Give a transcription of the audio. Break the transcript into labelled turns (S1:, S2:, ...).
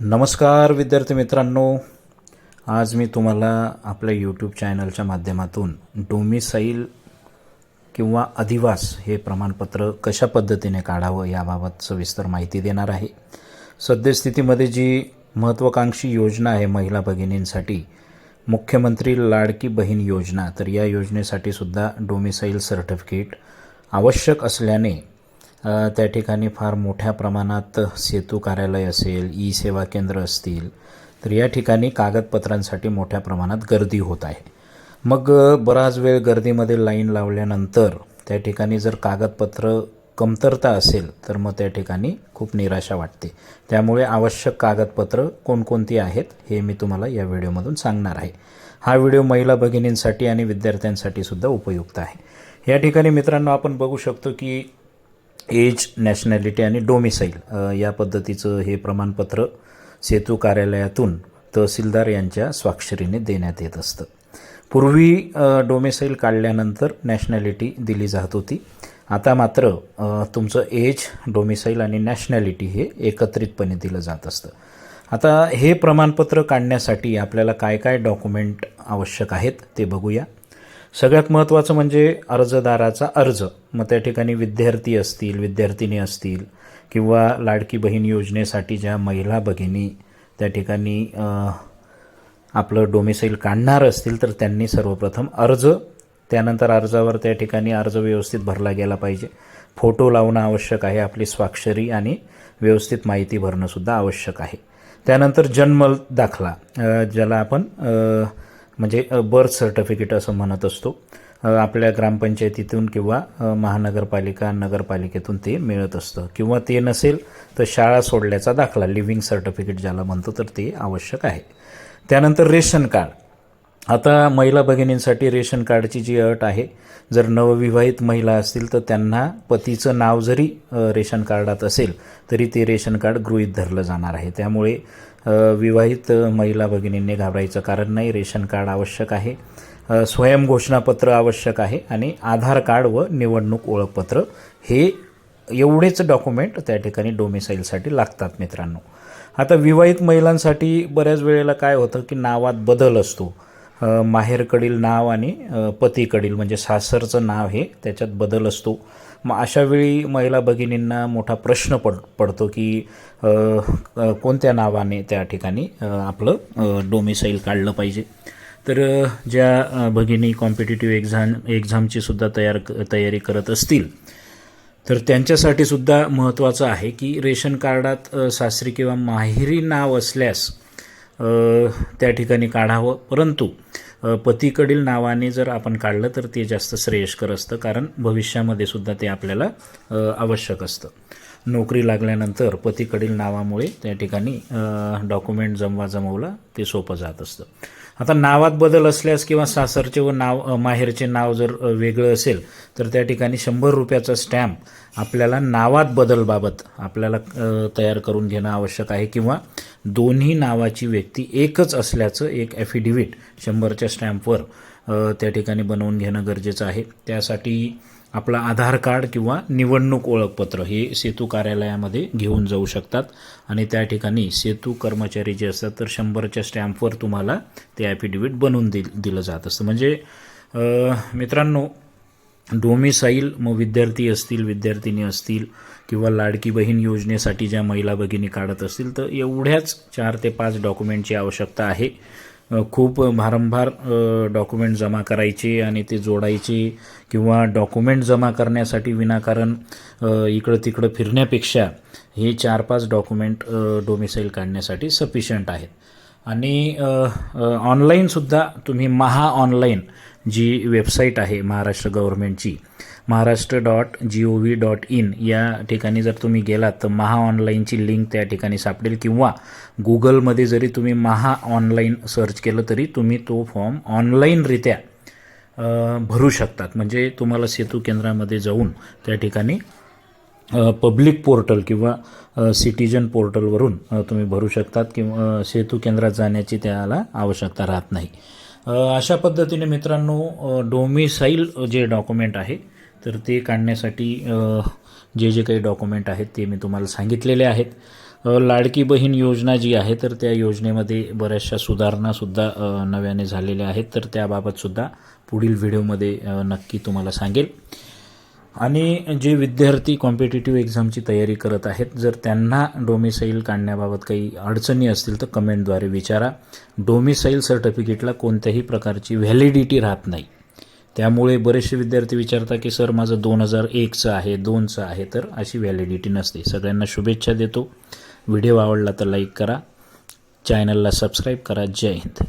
S1: नमस्कार विद्यार्थी मित्रांनो. आज मी तुम्हाला आपल्या यूट्यूब चॅनलच्या माध्यमातून डोमिसाईल किंवा अधिवास हे प्रमाणपत्र कशा पद्धतीने काढावं याबाबत सविस्तर माहिती देणार आहे. सद्यस्थितीमध्ये जी महत्त्वाकांक्षी योजना आहे महिला भगिनींसाठी मुख्यमंत्री लाडकी बहीण योजना तर या योजनेसाठी सुद्धा डोमिसाईल सर्टिफिकेट आवश्यक असल्याने त्या ठिकाणी फार मोठ्या प्रमाणात सेतू कार्यालय असेल ई सेवा केंद्र असतील तर या ठिकाणी कागदपत्रांसाठी मोठ्या प्रमाणात गर्दी होत आहे. मग बराच वेळ गर्दीमध्ये लाईन लावल्यानंतर त्या ठिकाणी जर कागदपत्र कमतरता असेल तर मग त्या ठिकाणी खूप निराशा वाटते. त्यामुळे आवश्यक कागदपत्र कोणकोणती आहेत हे मी तुम्हाला या व्हिडिओमधून सांगणार आहे. हा व्हिडिओ महिला भगिनींसाठी आणि विद्यार्थ्यांसाठी सुद्धा उपयुक्त आहे. या ठिकाणी मित्रांनो आपण बघू शकतो की एज नॅशनॅलिटी आणि डोमिसाईल या पद्धतीचं हे प्रमाणपत्र सेतू कार्यालयातून तहसीलदार यांच्या स्वाक्षरीने देण्यात येत असतं. पूर्वी डोमिसाईल काढल्यानंतर नॅशनॅलिटी दिली जात होती. आता मात्र तुमचं एज डोमिसाईल आणि नॅशनॅलिटी हे एकत्रितपणे दिलं जात असतं. आता हे प्रमाणपत्र काढण्यासाठी आपल्याला काय काय डॉक्युमेंट आवश्यक आहेत ते बघूया. सगळ्यात महत्त्वाचं म्हणजे अर्जदाराचा अर्ज. मग त्या ठिकाणी विद्यार्थी असतील विद्यार्थिनी असतील किंवा लाडकी बहीण योजनेसाठी ज्या महिला भगिनी त्या ठिकाणी आपलं डोमिसाईल काढणार असतील तर त्यांनी सर्वप्रथम अर्ज त्यानंतर अर्जावर त्या ठिकाणी अर्ज व्यवस्थित भरला गेला पाहिजे. फोटो लावणं आवश्यक आहे आपली स्वाक्षरी आणि व्यवस्थित माहिती भरणंसुद्धा आवश्यक आहे. त्यानंतर जन्म दाखला ज्याला आपण म्हणजे बर्थ सर्टिफिकेट असं म्हणत असतो. आपल्या ग्रामपंचायतीतून किंवा महानगरपालिका नगरपालिकेतून ते मिळत असतं. किंवा ते नसेल तर शाळा सोडल्याचा दाखला लिव्हिंग सर्टिफिकेट ज्याला म्हणतो तर ते आवश्यक आहे. त्यानंतर रेशन कार्ड. आता महिला भगिनींसाठी रेशन कार्डची जी अट आहे जर नवविवाहित महिला असतील तर त्यांना पतीचं नाव जरी रेशन कार्डात असेल तरी ते रेशन कार्ड गृहीत धरलं जाणार आहे. त्यामुळे विवाहित महिला भगिनींनी घाबरायचं कारण नाही. रेशन कार्ड आवश्यक आहे. स्वयं घोषणापत्र आवश्यक आहे आणि आधार कार्ड व निवडणूक ओळखपत्र हे एवढेच डॉक्युमेंट त्या ठिकाणी डोमिसाईलसाठी लागतात मित्रांनो. आता विवाहित महिलांसाठी बऱ्याच वेळेला काय होतं की नावात बदल असतो. माहेरकडील नाव आणि पतीकडील म्हणजे सासरचं नाव हे त्याच्यात बदल असतो. मग अशा वेळी महिला भगिनींना मोठा प्रश्न पड पडतो की कोणत्या नावाने त्या ठिकाणी आपलं डोमिसाईल काढलं पाहिजे? तर ज्या भगिनी कॉम्पिटेटिव्ह एक्झाम एक्झामची सुद्धा तयार तयारी करत असतील तर त्यांच्यासाठी सुद्धा महत्त्वाचं आहे की रेशन कार्डात सासरी किंवा माहेरी नाव असल्यास त्या ठिकाणी काढावं. परंतु पतीकडील नावाने जर आपण काढलं तर ते जास्त श्रेयस्कर असतं. कारण भविष्यामध्ये सुद्धा ते आपल्याला आवश्यक असतं. नोकरी लागल्यानंतर पतीकडील नावामुळे त्या ठिकाणी डॉक्युमेंट जमवा जमवला ते सोपं जात असतं. आता नावात बदल असल्यास किंवा सासरचे व नाव माहेरचे नाव जर वेगळं असेल तर त्या ठिकाणी शंभर रुपयाचा स्टॅम्प आपल्याला नावात बदलबाबत आपल्याला तयार करून घेणं आवश्यक आहे. किंवा दोन्ही नावाची व्यक्ती एकच असल्याचं एक ॲफिडेव्हिट शंभरच्या स्टॅम्पवर त्या ठिकाणी बनवून घेणं गरजेचं आहे. त्यासाठी आपलं आधार कार्ड किंवा निवडणूक ओळखपत्र हे सेतू कार्यालयामध्ये घेऊन जाऊ शकतात. आणि त्या ठिकाणी सेतू कर्मचारी जे असतात तर शंभरच्या स्टॅम्पवर तुम्हाला ते ॲफिडेव्हिट बनवून दिल दिलं जात असतं. म्हणजे मित्रांनो डोमिसाईल मग विद्यार्थी असतील विद्यार्थिनी असतील किंवा लाडकी बहीण योजनेसाठी ज्या महिला भगिनी काढत असतील तर एवढ्याच चार ते पाच डॉक्युमेंटची आवश्यकता आहे. खूप भारंभार डॉक्युमेंट जमा करायचे आणि ते जोडायचे किंवा डॉक्युमेंट जमा करण्यासाठी विनाकारण इकडं तिकडं फिरण्यापेक्षा हे चार पाच डॉक्युमेंट डोमिसाईल काढण्यासाठी सफिशियंट आहेत. आणि ऑनलाईनसुद्धा तुम्ही महा ऑनलाईन जी वेबसाईट आहे Maharashtra गव्हर्नमेंटची Maharashtra dot G O V dot in या ठिकाणी जर तुम्ही गेलात तर महा ऑनलाईनची लिंक त्या ठिकाणी सापडेल. किंवा गुगलमध्ये जरी तुम्ही महा ऑनलाईन सर्च केलं तरी तुम्ही तो फॉर्म ऑनलाईनरित्या भरू शकतात. म्हणजे तुम्हाला सेतू केंद्रामध्ये जाऊन त्या ठिकाणी पब्लिक पोर्टल किंवा सिटीजन पोर्टलवरून तुम्ही भरू शकतात किंवा सेतू केंद्रात जाण्याची त्याला आवश्यकता राहत नाही. अशा पद्धतीने मित्रांनो डोमिसाईल जे डॉक्युमेंट आहे तर ते काढण्यासाठी जे जे काही डॉक्युमेंट आहेत ते मी तुम्हाला सांगितलेले आहेत. लाडकी बहीण योजना जी आहे तर त्या योजनेमध्ये बऱ्याचशा सुधारणासुद्धा नव्याने झालेल्या आहेत. तर त्याबाबतसुद्धा पुढील व्हिडिओमध्ये नक्की तुम्हाला सांगेल. आणि जे विद्यार्थी कॉम्पिटेटिव्ह एक्झामची तयारी करत आहेत जर त्यांना डोमिसाईल काढण्याबाबत काही अडचणी असतील तर कमेंटद्वारे विचारा. डोमिसाईल सर्टिफिकेटला कोणत्याही प्रकारची व्हॅलिडिटी राहत नाही. त्यामुळे बरेचसे विद्यार्थी विचारतात की सर माझं दोन हजार एकचं आहे दोनचं आहे तर अशी व्हॅलिडिटी नसते. सगळ्यांना शुभेच्छा देतो. व्हिडिओ आवडला तर लाईक करा. चॅनलला सबस्क्राईब करा. जय हिंद.